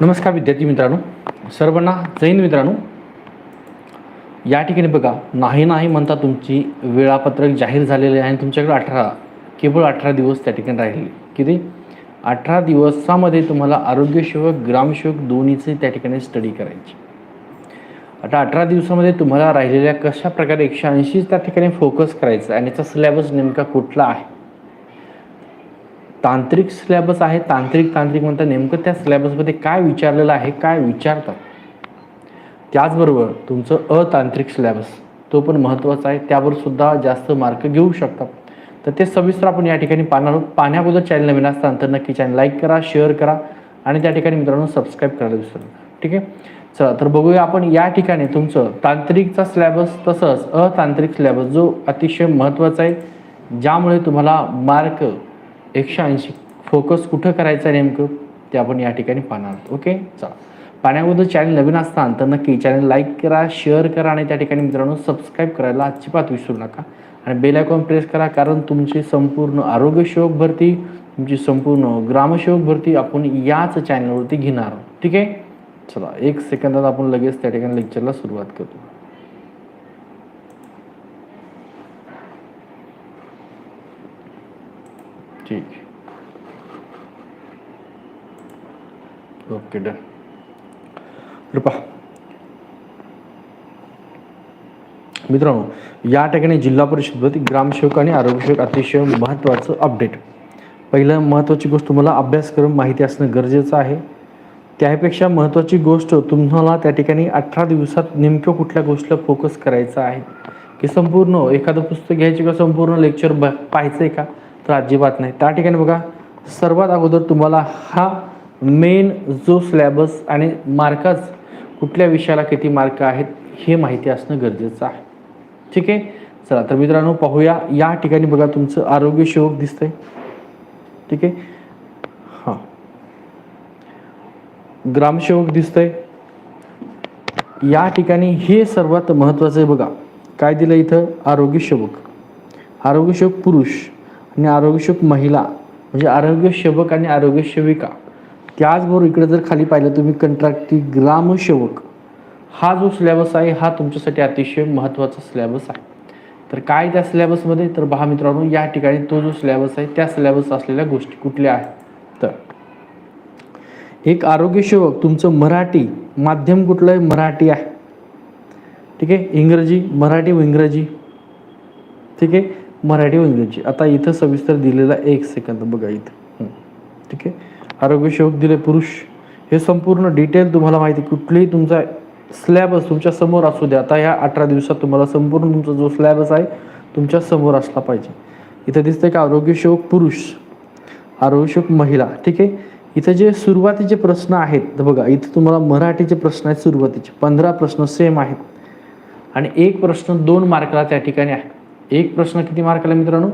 नमस्कार विद्यार्थी मित्रांनो सर्वांना जैन मित्रांनो. या ठिकाणी बघा नाही नाही म्हणता तुमची वेळापत्रक जाहीर झालेले आहे आणि तुमच्याकडे अठरा केवळ अठरा दिवस त्या ठिकाणी राहिले. किती? अठरा दिवसामध्ये तुम्हाला आरोग्यसेवक ग्रामसेवक दोन्हीचे त्या ठिकाणी स्टडी करायची. आता अठरा दिवसामध्ये तुम्हाला राहिलेल्या कशा प्रकारे एकशे ऐंशी त्या ठिकाणी फोकस करायचं आणि याचा सिलेबस नेमका कुठला आहे? तांत्रिक सिलेबस आहे. तांत्रिक तांत्रिक म्हणता नेमकं त्या सिलेबसमध्ये काय विचारलेलं आहे काय विचारतात? त्याचबरोबर तुमचं अतांत्रिक सिलेबस तो पण महत्त्वाचा आहे. त्यावर सुद्धा जास्त मार्क घेऊ शकतात तर ते सविस्तर आपण या ठिकाणी पाहणार आहोत. पाहण्याअगोदर चॅनल नवीन असताना तर नक्की चॅनल लाईक करा शेअर करा आणि त्या ठिकाणी मित्रांनो सबस्क्राईब करायला विसरू ठीक आहे? चला तर बघूया आपण या ठिकाणी तुमचं तांत्रिकचा सिलेबस तसंच अतांत्रिक सिलेबस जो अतिशय महत्त्वाचा आहे ज्यामुळे तुम्हाला मार्क एकशे ऐंशी. फोकस कुठं करायचं नेमकं? ते आपण या ठिकाणी पाहणार आहोत. ओके चला. पाण्याअगोदर चॅनल नवीन असताना तर नक्की चॅनल लाईक करा शेअर करा आणि त्या ठिकाणी मित्रांनो सबस्क्राईब करायला अजिबात विसरू नका. आणि बेल आयकॉन प्रेस करा कारण तुमची संपूर्ण आरोग्यसेवक भरती तुमची संपूर्ण ग्रामसेवक भरती आपण याच चॅनलवरती घेणार आहोत. ठीक आहे? चला. एक सेकंदात आपण लगेच त्या ठिकाणी लेक्चरला सुरुवात करतो. ठीक आहे ओके डन। कृपा मित्रांनो या ठिकाणी जिल्हा परिषद ग्रामसेवक आणि आरोग्यसेवक अतिशय महत्त्वाचं अपडेट पहिलं महत्त्वाची गोष्ट तुम्हाला अभ्यासक्रम माहिती असणं गरजेचं आहे. त्यापेक्षा महत्त्वाची गोष्ट तुम्हाला त्या ठिकाणी अठरा दिवसात नेमकं कुठल्या गोष्टीला फोकस करायचा आहे. की संपूर्ण एखादं पुस्तक घ्यायचे का संपूर्ण लेक्चर ब पाहायचं आहे का? तर अजिबात नाही. त्या ठिकाणी बघा सर्वात अगोदर तुम्हाला हा मेन जो सिलेबस आणि मार्काच कुठल्या विषयाला किती मार्क आहेत हे माहिती असणं गरजेचं आहे. ठीक आहे? चला तर मित्रांनो पाहूया. या ठिकाणी बघा तुमचं आरोग्य शोक दिसतंय. ठीक आहे? हां. ग्रामसेवक दिसतंय. या ठिकाणी हे सर्वात महत्त्वाचं आहे बघा. काय दिलं इथं? आरोग्य सेवक आरोग्य सेवक पुरुष. आणि आरोग्य महिला म्हणजे आरोग्य सेवक आणि आरोग्य सेविका त्याचबरोबर इकडे जर खाली पाहिलं तुम्ही कंत्राटी ग्रामसेवक. हा जो सिलेबस आहे हा तुमच्यासाठी अतिशय महत्त्वाचा सिलेबस आहे. तर काय त्या सिलेबसमध्ये तर पहा मित्रांनो या ठिकाणी तो जो सिलेबस आहे त्या सिलेबस असलेल्या गोष्टी कुठल्या आहेत? तर एक आरोग्यसेवक तुमचं मराठी माध्यम कुठलं आहे? मराठी आहे. ठीक आहे? इंग्रजी मराठी व इंग्रजी. ठीक आहे? मराठी व इंग्रजी आता इथं सविस्तर दिलेला एक सेकंद बघा इथं. ठीक आहे? आरोग्यसेवक दिले पुरुष. हे संपूर्ण डिटेल तुम्हाला माहिती कुठलीही तुमचा स्लॅबस तुमच्यासमोर असू द्या. आता ह्या अठरा दिवसात तुम्हाला संपूर्ण तुमचा जो स्लॅबस आहे तुमच्यासमोर असला पाहिजे. इथं दिसतंय का आरोग्यसेवक पुरुष? आरोग्यसेवक महिला. ठीक आहे? इथं जे सुरुवातीचे प्रश्न आहेत तर बघा इथं तुम्हाला मराठीचे प्रश्न आहेत सुरुवातीचे. पंधरा प्रश्न सेम आहेत. आणि एक प्रश्न दोन मार्काला त्या ठिकाणी आहे. एक प्रश्न किती मार्काला मित्रांनो?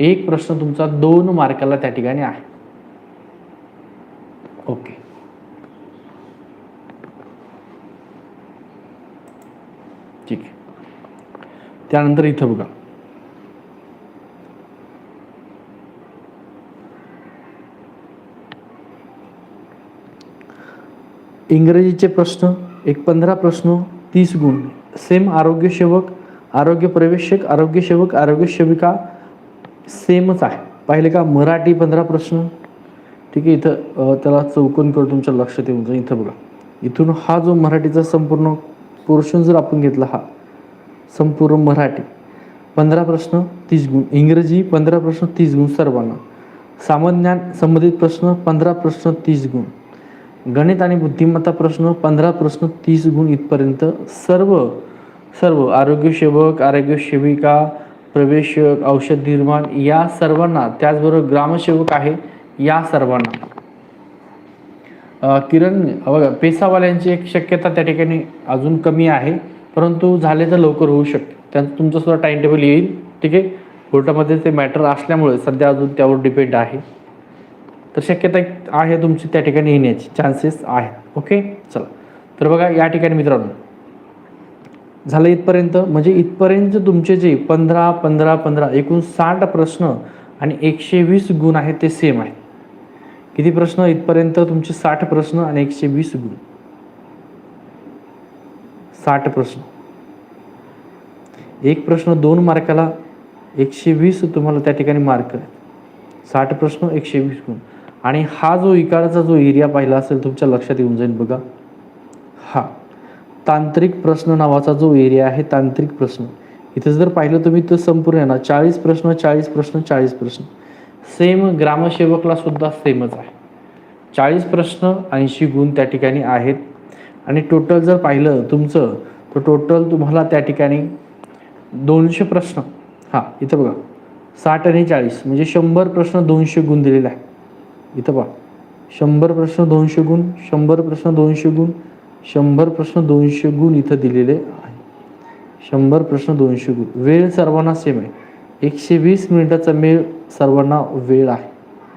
एक प्रश्न तुमचा दोन मार्काला त्या ठिकाणी आहे. ओके ठीक आहे. त्यानंतर इथं बघा. इंग्रजीचे प्रश्न एक पंधरा प्रश्न तीस गुण. सेम आरोग्यसेवक आरोग्य प्रवेशक आरोग्यसेवक आरोग्यसेविका सेमच आहे. पाहिले का मराठी पंधरा प्रश्न? ठीक आहे इथं त्याला चौकोन करून तुमच्या लक्षात येऊन जाईल इथं बघा. इथून हा जो मराठीचा संपूर्ण पोर्शन जर आपण घेतला हा संपूर्ण मराठी पंधरा प्रश्न तीस गुण इंग्रजी पंधरा प्रश्न तीस गुण सर्वांना. सामान्य संबंधित प्रश्न पंधरा प्रश्न तीस गुण. गणित आणि बुद्धिमत्ता प्रश्न पंधरा प्रश्न तीस गुण इथपर्यंत सर्व सर्व आरोग्यसेवक आरोग्यसेविका प्रवेशक औषध निर्माण या सर्वांना त्याचबरोबर ग्रामसेवक आहे या सर्वांना. किरण बघा पेसावाल्यांची एक शक्यता त्या ठिकाणी अजून कमी आहे परंतु झाले तर लवकर होऊ शकते. त्यांचं तुमचं सुद्धा टाइम टेबल येईल ठीक आहे? कोर्टामध्ये ते मॅटर असल्यामुळे सध्या अजून त्यावर डिपेंड आहे. तर शक्यता आहे तुमची त्या ठिकाणी येण्याची चान्सेस आहेत ओके चला. तर बघा या ठिकाणी मित्रांनो झालं इथपर्यंत? म्हणजे इथपर्यंत तुमचे जे पंधरा पंधरा पंधरा एकूण साठ प्रश्न आणि एकशे वीस गुण आहेत ते सेम आहेत. किती प्रश्न? इथपर्यंत तुमचे साठ प्रश्न आणि एकशे वीस गुण. साठ प्रश्न. एक प्रश्न दोन मार्काला एकशे वीस तुम्हाला त्या ठिकाणी मार्क आहेत. साठ प्रश्न एकशे वीस गुण. आणि हा जो इकडचा जो एरिया पाहिला असेल तुमच्या लक्षात येऊन जाईल बघा. हा. तांत्रिक प्रश्न नावाचा जो एरिया आहे तांत्रिक प्रश्न. इथं जर पाहिलं तुम्ही तर संपूर्ण ना चाळीस प्रश्न चाळीस प्रश्न चाळीस प्रश्न. सेम ग्रामसेवकला सुद्धा सेमच आहे. चाळीस प्रश्न ऐंशी गुण त्या ठिकाणी आहेत. आणि टोटल जर पाहिलं तुमचं तर टोटल तुम्हाला त्या ठिकाणी दोनशे प्रश्न. हां इथं बघा. साठ आणि चाळीस म्हणजे शंभर प्रश्न दोनशे गुण दिलेला आहे इथं पहा. शंभर प्रश्न दोनशे गुण शंभर प्रश्न दोनशे गुण शंभर प्रश्न दोनशे गुण इथं दिलेले आहे. शंभर प्रश्न दोनशे गुण. वेळ सर्वांना सेम आहे. एकशे वीस मिनिटाचा मेळ सर्वांना वेळ आहे.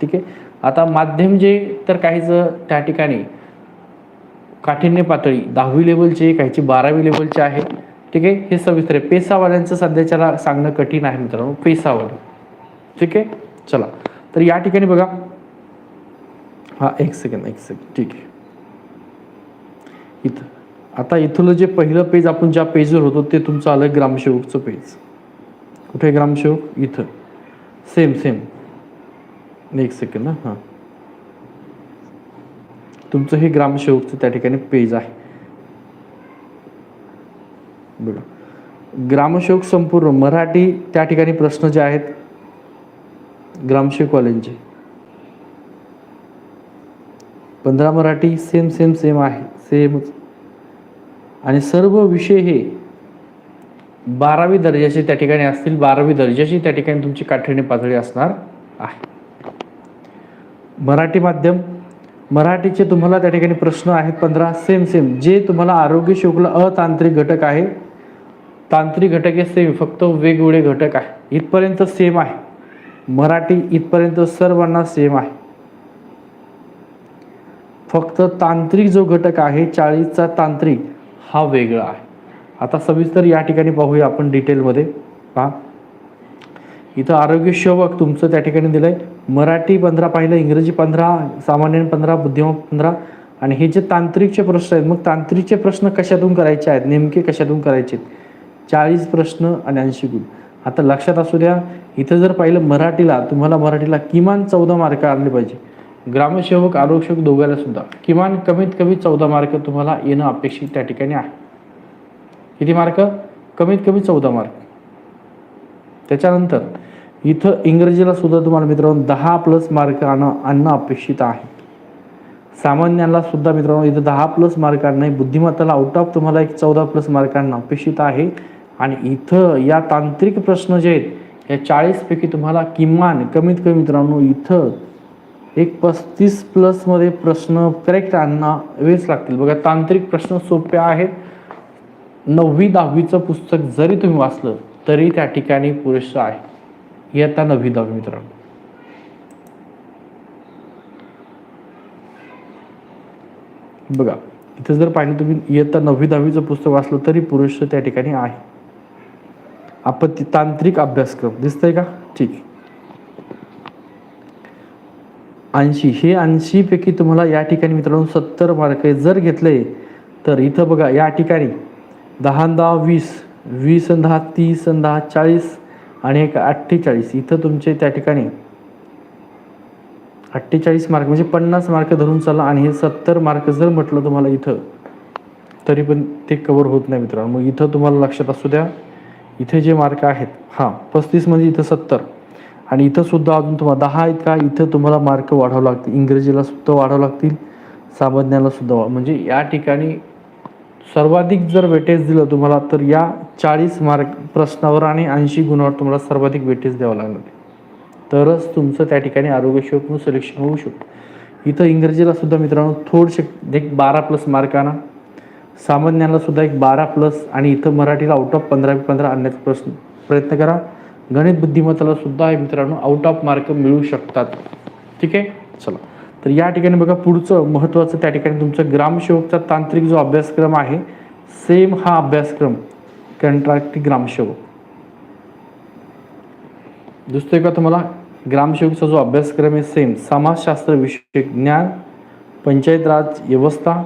ठीक आहे? आता माध्यम जे तर काहीच त्या ठिकाणी काठिण्य पातळी दहावी लेवलचे काहीची बारावी लेवलचे आहे. ठीक आहे? हे सविस्तर आहे. पेसावाल्यांचं सध्याच्याला सांगणं कठीण आहे मित्रांनो. पेसावाले. ठीक आहे? चला. तर या ठिकाणी बघा. हा एक सेकंड एक सेकंड ठीक आहे. इथं. आता इथलं जे पहिलं पेज आपण ज्या पेजवर होतो ते तुमचं आलं ग्रामसेवकचं पेज कुठे ग्रामसेवक? इथं. सेम सेम एक सेकंड ना हां. तुमचं हे ग्रामसेवकचं त्या ठिकाणी पेज आहे. बघा. ग्रामसेवक संपूर्ण मराठी त्या ठिकाणी प्रश्न जे आहेत ग्रामसेवकवाल्यांचे पंधरा मराठी सेम सेम सेम आहे सेमच आणि सर्व विषय हे बारावी दर्जाचे त्या ठिकाणी असतील बारावी दर्जाची त्या ठिकाणी तुमची काठिण्य पातळी असणार आहे. मराठी माध्यम मराठीचे तुम्हाला त्या ठिकाणी प्रश्न आहेत पंधरा सेम सेम जे तुम्हाला आरोग्य शुक्ल अतांत्रिक घटक आहे तांत्रिक घटक हे सेम फक्त वेगवेगळे घटक आहे. इथपर्यंत सेम आहे. मराठी इथपर्यंत सर्वांना सेम आहे. फक्त तांत्रिक जो घटक आहे चाळीसचा तांत्रिक हा वेगळा आहे. आता सविस्तर या ठिकाणी पाहूया आपण डिटेलमध्ये. पहा. इथं आरोग्य सेवक तुमचं त्या ठिकाणी दिलंय. मराठी पंधरा पाहिलं इंग्रजी पंधरा सामान्य पंधरा बुद्धिमान पंधरा. आणि हे जे तांत्रिकचे प्रश्न आहेत मग तांत्रिकचे प्रश्न कशातून करायचे आहेत? नेमके कशातून करायचे आहेत? चाळीस प्रश्न आणि ऐंशी गुण. आता लक्षात असू द्या इथं जर पाहिलं मराठीला तुम्हाला मराठीला किमान चौदा मार्क आणले पाहिजे. ग्रामसेवक आरक्षक दोघांना सुद्धा. किमान कमीत कमी चौदा मार्क तुम्हाला येणं अपेक्षित त्या ठिकाणी आहे. किती मार्क? कमीत कमी चौदा मार्क. त्याच्यानंतर इथं इंग्रजीला सुद्धा तुम्हाला मित्रांनो दहा प्लस मार्क आणणं आणणं अपेक्षित आहे. सामान्यांना सुद्धा मित्रांनो इथं दहा प्लस मार्क आणणं बुद्धिमत्ताला आउट ऑफ तुम्हाला एक चौदा प्लस मार्क आणणं अपेक्षित आहे. आणि इथं या तांत्रिक प्रश्न जे आहेत या चाळीसपैकी तुम्हाला किमान कमीत कमी मित्रांनो इथं एक पस्तीस प्लसमध्ये प्रश्न करेक्ट आणणं वेळच लागतील. बघा तांत्रिक प्रश्न सोपे आहेत. नववी दहावीचं पुस्तक जरी तुम्ही वाचलं तरी त्या ठिकाणी पुरेसं आहे. इयत्ता नववी दहावी मित्रांनो. बघा इथं जर पाहिलं तुम्ही इयत्ता नववी दहावीचं पुस्तक वाचलं तरी पुरेसं त्या ठिकाणी आहे. आपत्ती तांत्रिक अभ्यासक्रम. दिसतंय का? ठीक. ऐंशी हे ऐंशीपैकी तुम्हाला या ठिकाणी मित्रांनो सत्तर मार्क जर घेतले तर इथं बघा या ठिकाणी दहा दहा वीस वीस दहा तीस दहा चाळीस आणि एक अठ्ठेचाळीस. इथं तुमचे त्या ठिकाणी अठ्ठेचाळीस मार्क म्हणजे पन्नास मार्क धरून चालला आणि हे सत्तर मार्क जर म्हटलं तुम्हाला इथं तरी पण ते कवर होत नाही मित्रांनो. मग इथं तुम्हाला लक्षात असू द्या इथे जे मार्क आहेत हां पस्तीस म्हणजे इथं सत्तर. आणि इथं सुद्धा अजून तुम्हाला दहा आहेत का? इथं तुम्हाला मार्क वाढावं लागतील. इंग्रजीला सुद्धा वाढावं लागतील. सामान्याला सुद्धा म्हणजे या ठिकाणी सर्वाधिक जर वेटेज दिलं तुम्हाला तर या चाळीस मार्क प्रश्नावर आणि ऐंशी गुणावर तुम्हाला सर्वाधिक वेटेज द्यावं लागणार तरच तुमचं त्या ठिकाणी आरोग्य सेवकનું सिलेक्शन होऊ शकतं. इथं इंग्रजीला सुद्धा मित्रांनो थोडसे एक बारा प्लस मार्क आणा. सामान्याला सुद्धा एक बारा प्लस आणि इथं मराठीला आउट ऑफ पंधरा पंधरा आणण्याचा प्रश्न प्रयत्न करा. गणित बुद्धिमत्ताला सुद्धा हे मित्रांनो आउट ऑफ मार्क मिळू शकतात. ठीक आहे? चला. तर या ठिकाणी बघा पुढचं महत्त्वाचं त्या ठिकाणी तुमचं ग्रामसेवकचा तांत्रिक जो अभ्यासक्रम आहे सेम हा अभ्यासक्रम कंट्राक्टी ग्रामसेवक. दुसरं का तुम्हाला? ग्रामसेवकचा जो अभ्यासक्रम आहे सेम समाजशास्त्र विषयक ज्ञान पंचायत राज व्यवस्था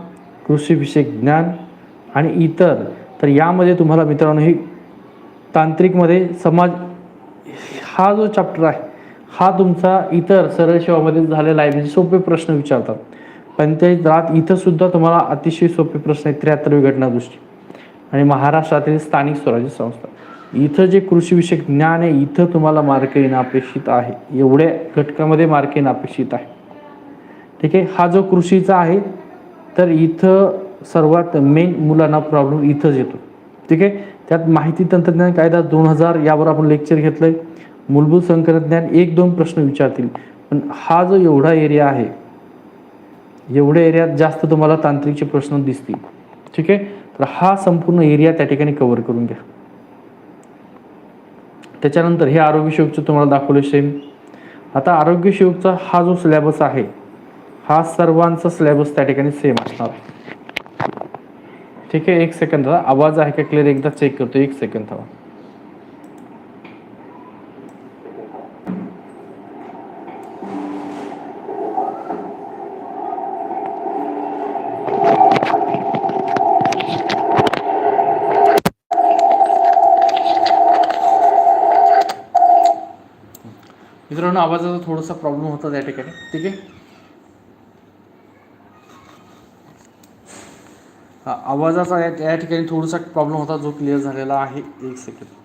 कृषी विषयक ज्ञान आणि इतर. तर यामध्ये तुम्हाला मित्रांनो हे तांत्रिकमध्ये समाज हा जो चॅप्टर आहे हा तुमचा इतर सरळ सेवामध्ये झालेला आहे. म्हणजे सोपे प्रश्न विचारतात. पंचायत रात इथं सुद्धा तुम्हाला अतिशय सोपे प्रश्न आहेत. त्र्याहत्तरवी घटनादृष्टी आणि महाराष्ट्रातील स्थानिक स्वराज्य संस्था. इथं जे कृषीविषयक ज्ञान आहे इथं तुम्हाला मार्क येणं अपेक्षित आहे. एवढ्या घटकामध्ये मार्क येणं अपेक्षित आहे. ठीक आहे? हा जो कृषीचा आहे तर इथं सर्वात मेन मुलांना प्रॉब्लेम इथंच येतो. ठीक आहे? त्यात माहिती तंत्रज्ञान कायदा दोन हजार यावर आपण लेक्चर घेतलंय. मूलभूत संकल्पज्ञान एक दोन प्रश्न विचारतील. पण हा जो एवढा एरिया आहे एवढ्या एरियात जास्त तुम्हाला तांत्रिकचे प्रश्न दिसतील. ठीक आहे? तर हा संपूर्ण एरिया त्या ठिकाणी कव्हर करून घ्या. त्याच्यानंतर हे आरोग्यसेवकचं तुम्हाला दाखवलं सेम आता आरोग्यसेवकचा हा जो सिलेबस आहे हा सर्वांचा सिलेबस त्या ठिकाणी सेम असणार. आहे ठीक आहे एक सेकंद दादा. आवाज आहे का क्लिअर एकदा चेक करतो. एक सेकंद थांबा. मित्रांनो आवाजाचा थोडासा प्रॉब्लेम होता त्या ठिकाणी. ठीक आहे? आवाजाचा या या ठिकाणी थोडासा प्रॉब्लेम होता जो क्लिअर झालेला आहे. एक सेकंड